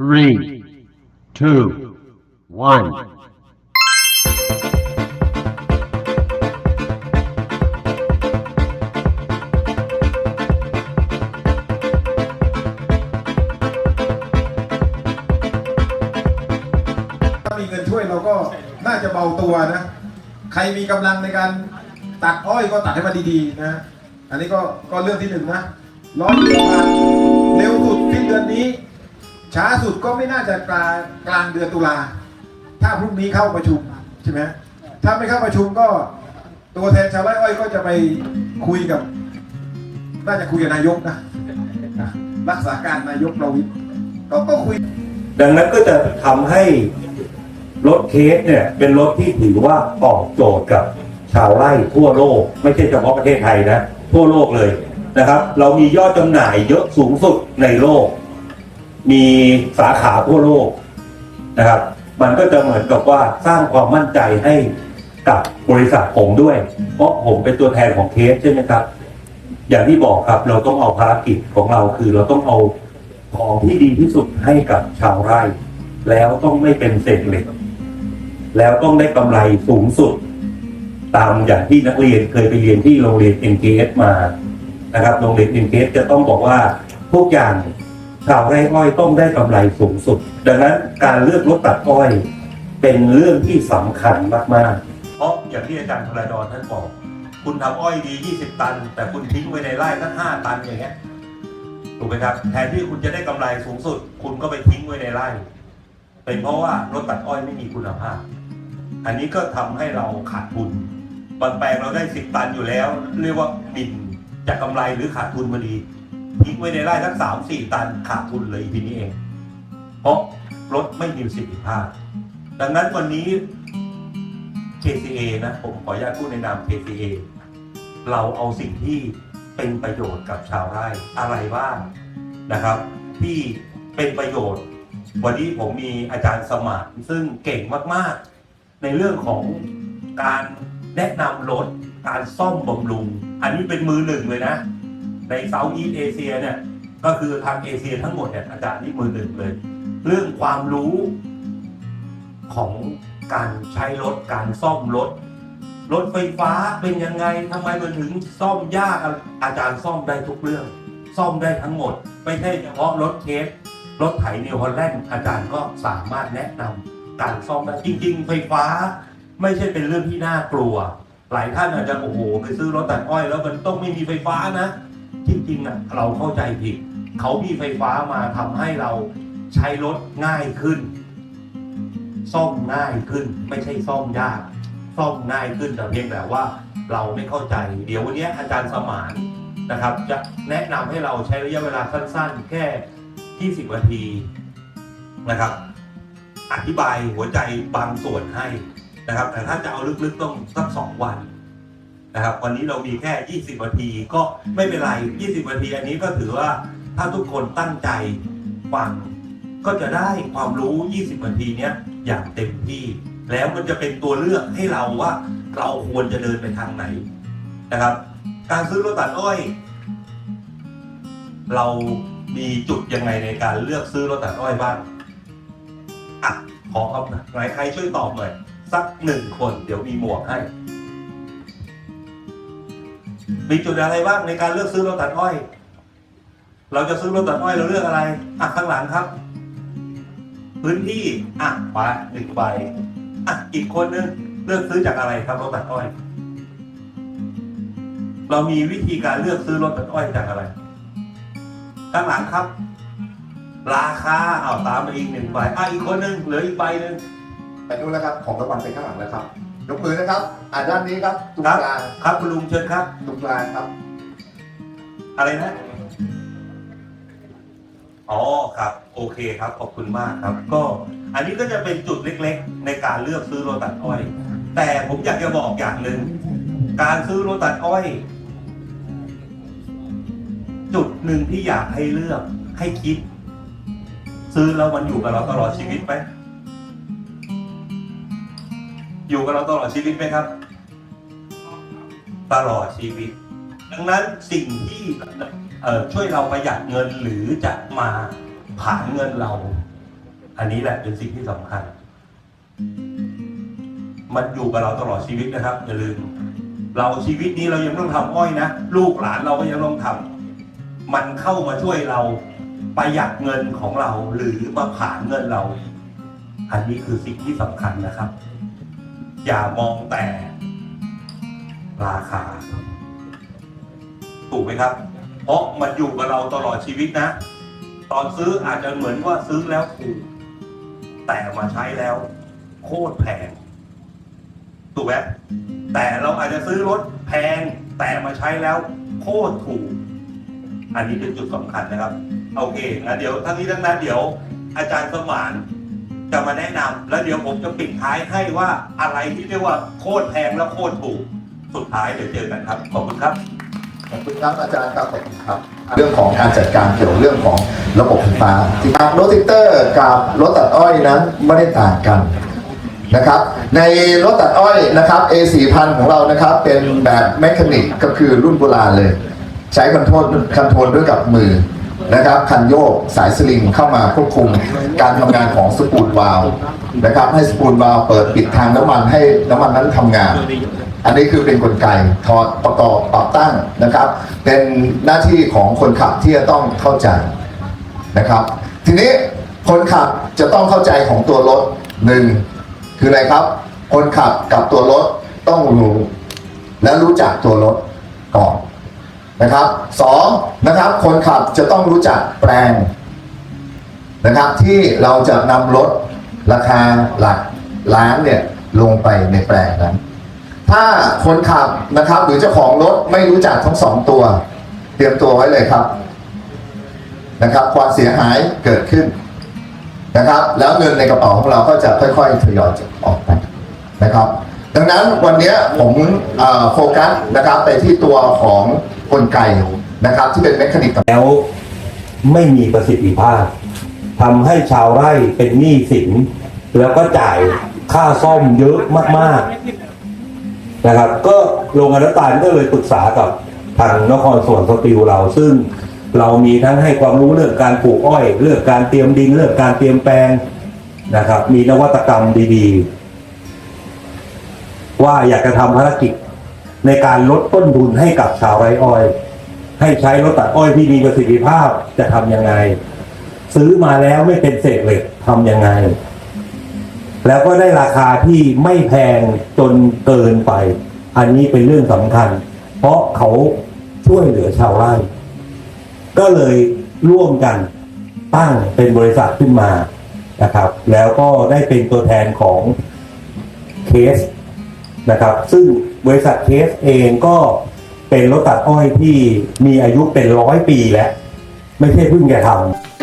three, two, one. ถ้ามีเงินช่วยเราก็น่าจะเบาตัวนะ ใครมีกำลังในการตัดอ้อยก็ตัดให้มันดีๆนะ อันนี้ก็ก็เรื่องที่หนึ่งนะร้อยยี่สิบบาท ช้าสุดก็ไม่น่าจะกลางกลางเดือนตุลา ถ้าพรุ่งนี้เข้าประชุมใช่ไหมถ้าไม่เข้าประชุมก็ ตัวแทนชาวไร่อ้อยก็จะไปคุยกับน่าจะคุยกับนายกนะรักษาการนายกประวิตรก็ก็คุย ดังนั้นก็จะทำให้รถเคสเนี่ยเป็นรถที่ถือว่าตอบโจทย์กับชาวไร่ทั่วโลก ไม่ใช่เฉพาะประเทศไทยนะ ทั่วโลกเลยนะครับ เรามียอดจำหน่ายเยอะสูงสุดในโลก มีสาขาทั่วโลกนะครับ มันก็จะเหมือนกับว่าสร้างความมั่นใจให้กับบริษัทผมด้วย เพราะผมเป็นตัวแทนของเคสใช่ไหมครับ อย่างที่บอกครับเราต้องเอาภารกิจของเราคือเราต้องเอาของที่ดีที่สุดให้กับชาวไร่ แล้วต้องไม่เป็นเศษเหล็ก แล้วต้องได้กำไรสูงสุด ตามอย่างที่นักเรียนเคยไปเรียนที่โรงเรียน NKS มานะครับโรงเรียน NKS จะต้องบอกว่าทุกอย่าง ชาวไร่อ้อยต้องได้กำไรสูงสุด ดังนั้นการเลือกรถตัดอ้อย เป็นเรื่องที่สำคัญมากๆ เพราะอย่างที่อาจารย์ธราดอนท่านบอก คุณทำอ้อยดี 20 ตัน แต่คุณทิ้งไว้ในไร่สัก5ตันอย่างเงี้ยถูกไหมครับแทนที่คุณจะได้กำไรสูงสุด คุณก็ไปทิ้งไว้ในไร่ เป็นเพราะว่ารถตัดอ้อยไม่มีคุณภาพ อันนี้ก็ทำให้เราขาดทุนบางแปลงเราได้10ตันอยู่แล้ว เรียกว่าบินจะกำไรหรือขาดทุนมาดี ทิ้งไว้ในไร่สักสามสี่ตันขาดทุนเลยทีนี้เอง เพราะรถไม่มีประสิทธิภาพ ดังนั้นวันนี้ KCA นะผมขออนุญาตพูดในนาม KCA เราเอาสิ่งที่เป็นประโยชน์กับชาวไร่อะไรบ้างนะครับ ที่เป็นประโยชน์ วันนี้ผมมีอาจารย์สมานซึ่งเก่งมากๆ ในเรื่องของการแนะนำรถการซ่อมบำรุง อันนี้เป็นมือหนึ่งเลยนะ ในเซาท์อีสเอเชียเนี่ยก็คือทางเอเชียทั้งหมดเนี่ยอาจารย์นี่มือหนึ่งเลย เรื่องความรู้ของการใช้รถการซ่อมรถรถไฟฟ้าเป็นยังไงทำไมมันถึงซ่อมยากอาจารย์ซ่อมได้ทุกเรื่อง ซ่อมได้ทั้งหมด ไม่ใช่เฉพาะรถเทสรถไถนิวฮอลแลนด์อาจารย์ก็สามารถแนะนำการซ่อมได้จริง ๆ ไฟฟ้า ไม่ใช่เป็นเรื่องที่น่ากลัว หลายท่านอาจจะโอ้โหไปซื้อรถตัดอ้อย แล้วมันต้องไม่มีไฟฟ้านะ จริงๆอะเราเข้าใจผิด เขามีไฟฟ้ามาทำให้เราใช้รถง่ายขึ้น ซ่อมง่ายขึ้น ไม่ใช่ซ่อมยาก ซ่อมง่ายขึ้นแต่เพียงแต่ว่าเราไม่เข้าใจ เดี๋ยววันนี้อาจารย์สมานนะครับ จะแนะนำให้เราใช้ระยะเวลาสั้น ๆ แค่ 20นาทีนะครับ อธิบายหัวใจบางส่วนให้นะครับ แต่ถ้าจะเอาลึกๆต้องสักสองวัน นะครับ วันนี้เรามีแค่ 20นาทีก็ไม่เป็นไร 20นาทีอันนี้ก็ถือว่าถ้าทุกคนตั้งใจฟังก็จะได้ความรู้ 20นาทีเนี้ยอย่างเต็มที่ แล้วมันจะเป็นตัวเลือกให้เราว่าเราควรจะเดินไปทางไหนนะครับ การซื้อรถตัดอ้อย เรามีจุดยังไงในการเลือกซื้อรถตัดอ้อยบ้างอะขอครับไหนใครช่วยตอบหน่อยสักหนึ่งคนเดี๋ยวมีหมวกให้ มีจุดอะไรบ้างในการเลือกซื้อรถตัดอ้อย เราจะซื้อรถตัดอ้อยเราเลือกอะไรอะข้างหลังครับ พื้นที่อะไปหนึ่งใบอะอีกคนนึงเลือกซื้อจากอะไรครับรถตัดอ้อย เรามีวิธีการเลือกซื้อรถตัดอ้อยจากอะไร ข้างหลังครับ ราคาเอาตามมาอีกหนึ่งใบอะอีกคนนึงเหลืออีกใบหนึ่งไปนู่นแล้วครับ ของรางวัลไปข้างหลังแล้วครับ ยกมือนะครับอ่าด้านนี้ครับตรงครับกลางครับคุณลุงเชิญครับ ตรงกลางครับ อะไรนะ อ๋อครับ โอเคครับ ขอบคุณมากครับ ก็อันนี้ก็จะเป็นจุดเล็กๆ ในการเลือกซื้อรถตัดอ้อย แต่ผมอยากจะบอกอย่างหนึ่ง การซื้อรถตัดอ้อย จุดหนึ่งที่อยากให้เลือกให้คิด ซื้อแล้วมันอยู่กับเราตลอดชีวิตไหม อยู่กับเราตลอดชีวิตไหมครับ ตลอดชีวิต ดังนั้นสิ่งที่ช่วยเราประหยัดเงินหรือจะมาผ่านเงินเรา อันนี้แหละเป็นสิ่งที่สำคัญ มันอยู่กับเราตลอดชีวิตนะครับอย่าลืมเราชีวิตนี้เรายังต้องทำอ้อยนะลูกหลานเราก็ยังต้องทำมันเข้ามาช่วยเราประหยัดเงินของเราหรือมาผ่านเงินเรา อันนี้คือสิ่งที่สำคัญนะครับ อย่ามองแต่ราคา ถูกไหมครับ เพราะมันอยู่กับเราตลอดชีวิตนะ ตอนซื้ออาจจะเหมือนว่าซื้อแล้วถูก แต่มาใช้แล้ว โคตรแพง ถูกไหมแต่เราอาจจะซื้อรถแพง แต่มาใช้แล้ว โคตรถูก อันนี้เป็นจุดสำคัญนะครับ โอเคงั้นเดี๋ยวทั้งนี้ทั้งนั้นเดี๋ยว อาจารย์สมาน จะมาแนะนำแล้วเดี๋ยวผมจะปิดท้ายให้ว่าอะไรที่เรียกว่าโคตรแพงและโคตรถูก สุดท้ายเดี๋ยวเจอกันครับ ขอบคุณครับ ขอบคุณครับอาจารย์ครับขอบคุณครับ เรื่องของการจัดการเกี่ยวเรื่องของระบบไฟฟ้าที่รถติกเตอร์กับรถตัดอ้อยนั้นไม่ได้ต่างกันนะครับ ในรถตัดอ้อยนะครับ A 4 0 0 ของเรานะครับ เป็นแบบแมคานิกก็คือรุ่นโบราณเลย ใช้คอนโทรลคอนโทรลด้วยกับมือ นะครับคันโยกสายสลิงเข้ามาควบคุมการทำงานของสปูลวาล์วนะครับ ให้สปูลวาล์วเปิดปิดทางน้ำมันให้น้ำมันนั้นทำงาน อันนี้คือเป็นกลไกถอดประกอบปรับตั้งนะครับ เป็นหน้าที่ของคนขับที่จะต้องเข้าใจนะครับ ทีนี้คนขับจะต้องเข้าใจของตัวรถหนึ่งคืออะไรครับ คนขับกับตัวรถต้องรู้ และรู้จักตัวรถก่อน นะครับสองนะครับคนขับจะต้องรู้จักแปลงนะครับที่เราจะนำรถราคาหลักล้านเนี่ยลงไปในแปลงนั้น ถ้าคนขับนะครับหรือเจ้าของรถไม่รู้จักทั้งสองตัว เตรียมตัวไว้เลยครับนะครับ ความเสียหายเกิดขึ้นนะครับ แล้วเงินในกระเป๋าของเราก็จะค่อยๆทยอยออกไปนะครับ ดังนั้นวันนี้ผมโฟกัสนะครับไปที่ตัวของกลไกนะครับ ที่เป็นเมคานิกแล้ว ไม่มีประสิทธิภาพทำให้ชาวไร่เป็นหนี้สิน แล้วก็จ่ายค่าซ่อมเยอะมากๆนะครับ ก็โรงงานน้ำตาลก็เลยปรึกษากับทางนครสวรรค์สตีลเราซึ่งเรามีทั้งให้ความรู้เรื่องการปลูกอ้อย เรื่องการเตรียมดินเรื่องการเตรียมแปลงนะครับ มีนวัตกรรมดีๆ ว่าอยากจะทำภารกิจในการลดต้นทุนให้กับชาวไร่อ้อย ให้ใช้รถตัดอ้อยที่มีประสิทธิภาพจะทำยังไง ซื้อมาแล้วไม่เป็นเศษเหล็กทำยังไง แล้วก็ได้ราคาที่ไม่แพงจนเกินไป อันนี้เป็นเรื่องสำคัญ เพราะเขาช่วยเหลือชาวไร่ ก็เลยร่วมกันตั้งเป็นบริษัทขึ้นมานะครับ แล้วก็ได้เป็นตัวแทนของเคส นะครับ ซึ่งบริษัทเคสเองก็เป็นรถตัดอ้อยที่มีอายุเป็นร้อยปีแล้ว ไม่ใช่เพิ่งจะทำ